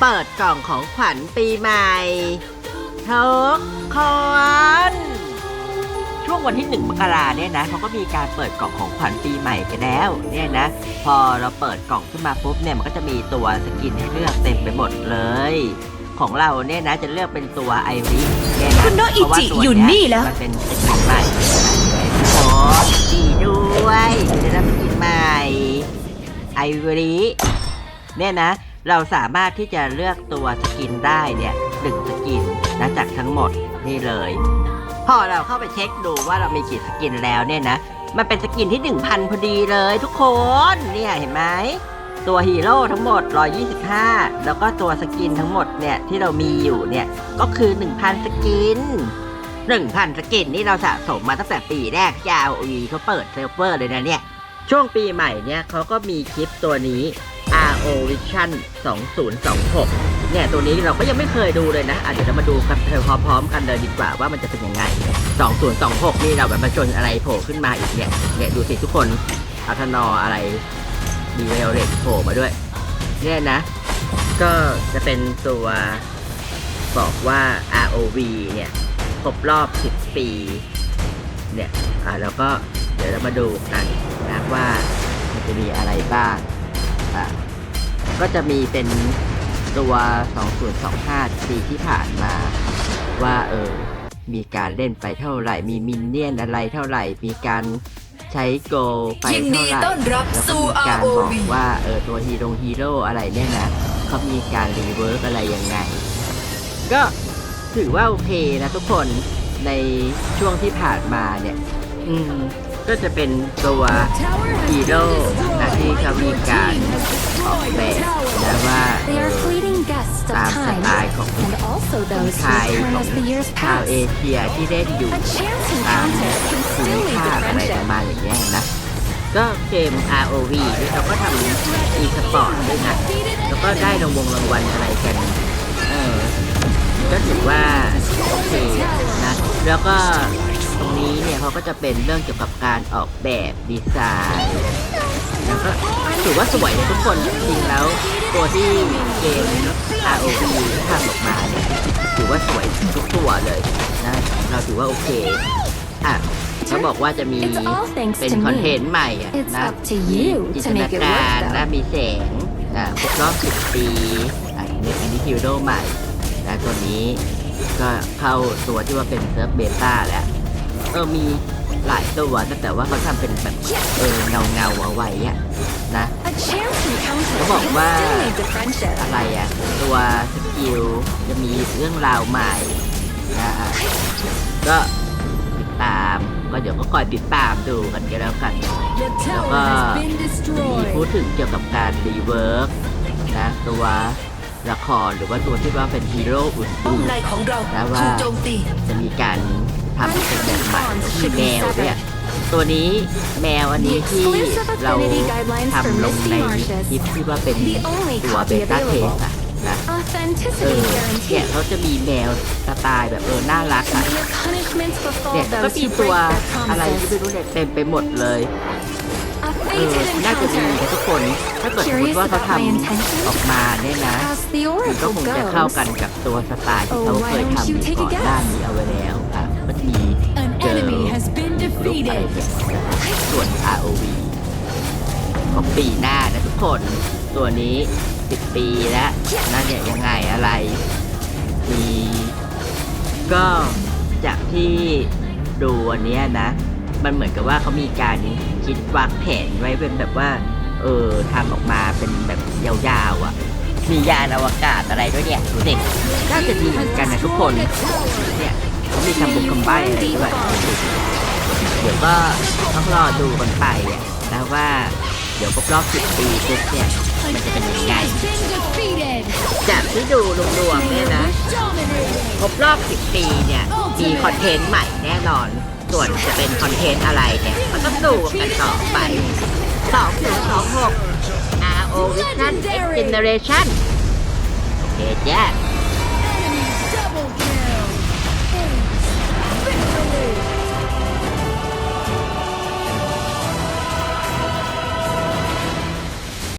เปิดกล่องของขวัญปีใหม่ทุกคน ช่วงวันที่หนึ่งมกราเนี่ยนะเขาก็มีการเปิดกล่องของขวัญปีใหม่ไปแล้วเนี่ยนะ พอเราเปิดกล่องขึ้นมาปุ๊บเนี่ยมันก็จะมีตัวสกินให้เลือกเต็มไปหมดเลย ของเราเนี่ยนะจะเลือกเป็นตัวไอริสเนี่ยนะคุณโนอิจิเพราะว่าตัวอยู่นี่แล้ว มันเป็นสกินใหม่โอ้ดีด้วยจะได้สกินใหม่ไอริสเนี่ยนะ เราสามารถที่จะเลือกตัวสกินได้เนี่ยหนึ่งสกินนะจากทั้งหมดนี่เลย พอเราเข้าไปเช็คดูว่าเรามีกี่สกินแล้วเนี่ยนะ มันเป็นสกินที่ 1,000 พอดีเลยทุกคนเนี่ยเห็นไหมตัวฮีโร่ทั้งหมด 125 แล้วก็ตัวสกินทั้งหมดเนี่ยที่เรามีอยู่เนี่ยก็คือ 1,000 สกิน 1,000 สกินนี่เราสะสมมาตั้งแต่ปีแรกที่ ROE เขาเปิดเซิร์ฟเวอร์เลยนะเนี่ย ช่วงปีใหม่เนี่ยเขาก็มีคลิปตัวนี้ RO Vision 2026 เนี่ย ตัวนี้เราก็ยังไม่เคยดูเลยนะอะเดี๋ยวเรามาดูกันพร้อมๆกันเลยดีกว่าว่ามันจะเป็นยังไง 2026 นี่เราแบบมาชนอะไรโผล่ขึ้นมาอีกเนี่ย เนี่ย ดูสิทุกคนอัธนออะไรมีเวลเลตโผล่มาด้วย เนี่ยนะ ก็จะเป็นตัวบอกว่า ROV เนี่ยครบรอบ 10 ปี เนี่ย อะแล้วก็เดี๋ยวเรามาดูกันนะว่ามันจะมีอะไรบ้าง อะก็จะมีเป็นตัว 2025 ปีที่ผ่านมา ว่าเออ มีการเล่นไปเท่าไหร่ มีมินเนี่ยนอะไรเท่าไหร่ มีการใช้โกลไปยินเท่าดีไหร่ต้อนรับแล้วก็สู่มีการบอก ROV ว่าเออตัวฮีโร่ฮีโร่อะไรเนี่ยนะเขามีการรีเวิร์กอะไรยังไง ก็ถือว่าโอเคนะทุกคนในช่วงที่ผ่านมาเนี่ย อืม ก็จะเป็นตัวฮีโร่นะที่เขามีการออกแบบนะว่าตามสไตล์ของคนไทยของชาวเอเชียที่เล่นอยู่ตาม encounter can ภูมิภาคอะไรประมาณอย่างเงี้ยนะก็เกม ROV นี่เขาก็ทำ e-sport ด้วยนะ แล้วก็ได้รางวงรางวัลอะไรกัน เออ ก็ถือว่า โอเคนะ แล้วก็ ตรงนี้เนี่ยเขาก็จะเป็นเรื่องเกี่ยวกับการออกแบบดีไซน์แล้วก็ถือว่าสวยนะทุกคนจริงๆแล้วตัวที่เกม ROV ทำออกมาเนี่ยถือว่าสวยทุกตัวเลยนะเราถือว่าโอเคอะเขาบอกว่าจะมี It's all thanks เป็น to คอนเท me. นต์ใหม่อะ It's นะ up to you จิน to ตนา make it การ work และ though. มีแสงอ่าครบรอบ10ปีอะในอันนี้ฮิโร่ใหม่นะตัวนี้ก็เข้าตัวที่ว่าเป็นเซิร์ฟเบต้าแล้วเออมีหลายตัวแต่ว่าเขาทำเป็นแบบเออเงาเงาเอาไว้อะนะเขาบอกว่าอะไรอะตัวสกิลจะมีเรื่องราวใหม่นะก็ติดตามก็เดี๋ยวก็คอยติดตามดูกันก็แล้วกัน The tower has been มีพูดถึงเกี่ยวกับการรีเวิร์กนะตัวละครหรือว่าตัวที่ว่าเป็นฮีโร่อุ่นป้อมในของเราแล้วว่าถูโจมตีจะมีการ ทำเป็นแบบใหม่มีแมวเนี่ย ตัวนี้แมวอันนี้ที่เราทำลงในคลิปที่ว่าเป็นตัวเบต้าเทสอะนะเออเนี่ยเขาจะมีแมวสไตล์แบบเออน่ารักอะเนี่ยก็มีตัวอะไรที่ไม่รู้เนี่ยเต็มไปหมดเลยเออน่าจะดีทุกคน ถ้าเกิดสมมติว่าเขาทำออกมาเนี่ยนะมันก็คงจะเข้ากันกับตัวสไตล์ที่เขาเคยทำ you อยู่ take a ก่อนหน้านี้เอาไว้แล้ว มันมี An เจอ enemy has been กลุ่มอะไร defeated เนี่ยส่วน ROV ของปีหน้านะทุกคน ตัวนี้ 10 ปีแล้วน่าจะยังไงอะไรมีก็จากที่ดูอันเนี้ยนะ มันเหมือนกับว่าเขามีการคิดวางแผนไว้เป็นแบบว่า เออทำออกมาเป็นแบบยาวๆอะ มียานอวกาศอะไรด้วยเนี่ยดูเด็กน่าจะดีเหมือนกันนะทุกคนเนี่ย เขามีคำบุกคำใบ้อะไรด้วยเดี๋ยวก็ต้องรอดูกันไปอะนะว่าเดี๋ยวครบรอบ10ปีปุ๊บเนี่ยมันจะเป็นยังไงจากที่ดูรวมๆเนี่ยนะครบรอบ10ปีเนี่ยมีคอนเทนต์ใหม่แน่นอน ส่วนจะเป็นคอนเทนต์อะไรเนี่ยมันต้องดูกันต่อไป2026 RO Vision X Generation โอเคจ้ะ